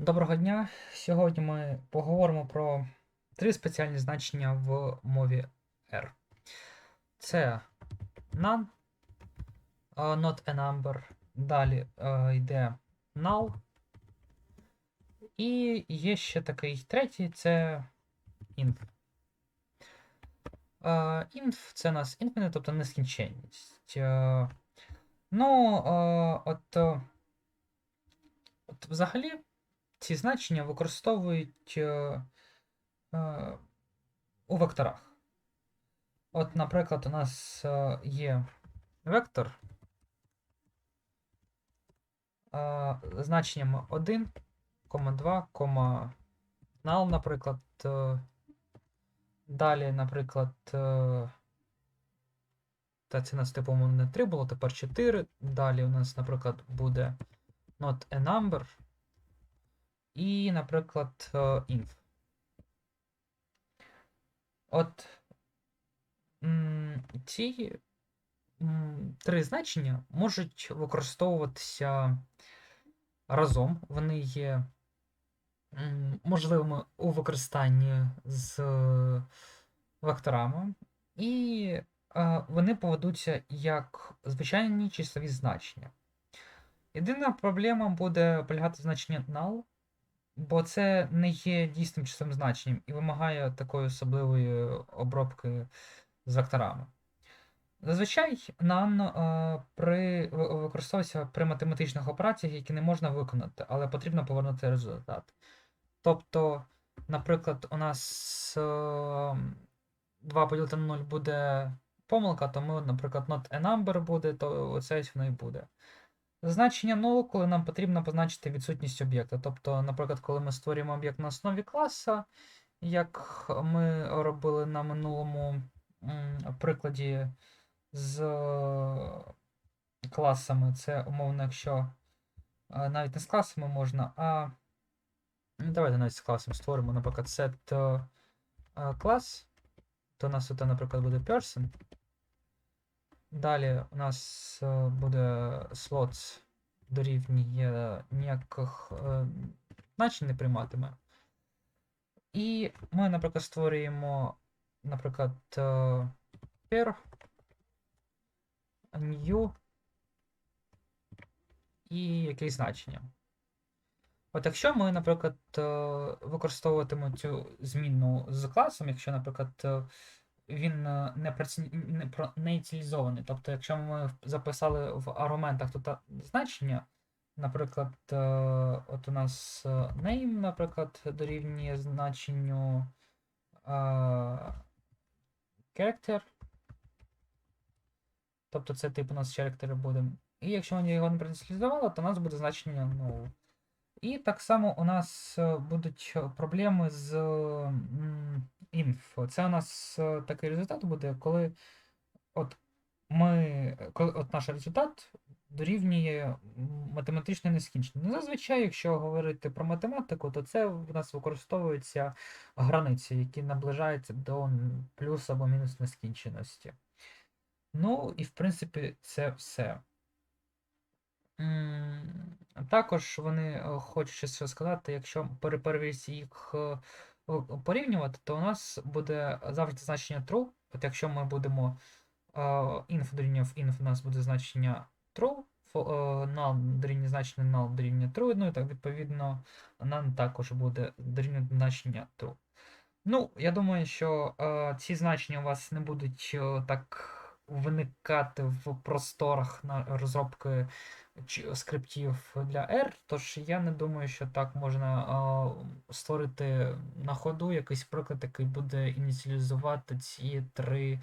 Доброго дня! Сьогодні ми поговоримо про три спеціальні значення в мові R. Це none, е, not a number, далі е, йде null. І є ще такий третій це inf. Е, Inf це у нас infinite, тобто нескінченність. Ну, от, от взагалі ці значення використовують е, е, у векторах. От, наприклад, у нас е, є вектор е, значенням 1, 2, null, наприклад. Далі, наприклад, та це у нас типу не 3 було, тепер 4. Далі у нас, наприклад, буде not a number. І, наприклад, е, inf. От ці три значення можуть використовуватися разом. Вони є можливими у використанні з е, векторами, і е, вони поведуться як звичайні числові значення. Єдина проблема буде полягати в значенні null, бо це не є дійсним числовим значенням і вимагає такої особливої обробки з векторами. Зазвичай none е, при, використовується при математичних операціях, які не можна виконати, але потрібно повернути результат. Тобто, наприклад, у нас е, 2 поділити на 0 буде помилка, тому, наприклад, not a number буде, то оце воно і буде. Значення null, коли нам потрібно позначити відсутність об'єкта. Тобто, наприклад, коли ми створюємо об'єкт на основі класа, як ми робили на минулому прикладі з класами, це умовно, якщо е, навіть не з класами можна, а давайте навіть з класом створимо, наприклад, set е, клас, то у нас тут, наприклад, буде person. Далі у нас е, буде slots дорівнює ніяких е, значень не прийматиме. І ми, наприклад, створюємо, наприклад, е, pair, new і якесь значення. От якщо ми, наприклад, е, використовуватимемо цю змінну з класом, якщо, наприклад, е, він е, не, праці... не, не. Тобто, якщо ми записали в аргументах тут значення, наприклад, е, от у нас е, name, наприклад, дорівнює значенню character, тобто це тип у нас character буде. І якщо ми його не проініціалізували, то у нас буде значення null. І так само у нас е, будуть проблеми з м, інфо. Це у нас е, такий результат буде, коли от ми, коли от наш результат дорівнює математичної нескінченні. Ну, зазвичай, якщо говорити про математику, то це в нас використовуються границі, які наближаються до плюс або мінус нескінченості. Ну, і в принципі, це все. Також вони е, хочу ще сказати, якщо переперевірити їх е, порівнювати, то у нас буде завжди значення true. От якщо ми будемо е, inf дорівнює в inf, у нас буде значення true, е, null дорівнює значення null дорівнює true, ну і так відповідно none також буде дорівнювати значення true. Ну, я думаю, що е, ці значення у вас не будуть е, так виникати в просторах на розробки скриптів для R, тож я не думаю, що так можна е, створити на ходу якийсь приклад, який буде ініціалізувати ці три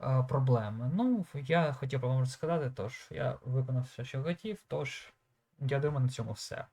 е, проблеми. Ну, я хотів вам розказати, тож я виконав все, що хотів, тож я думаю, на цьому все.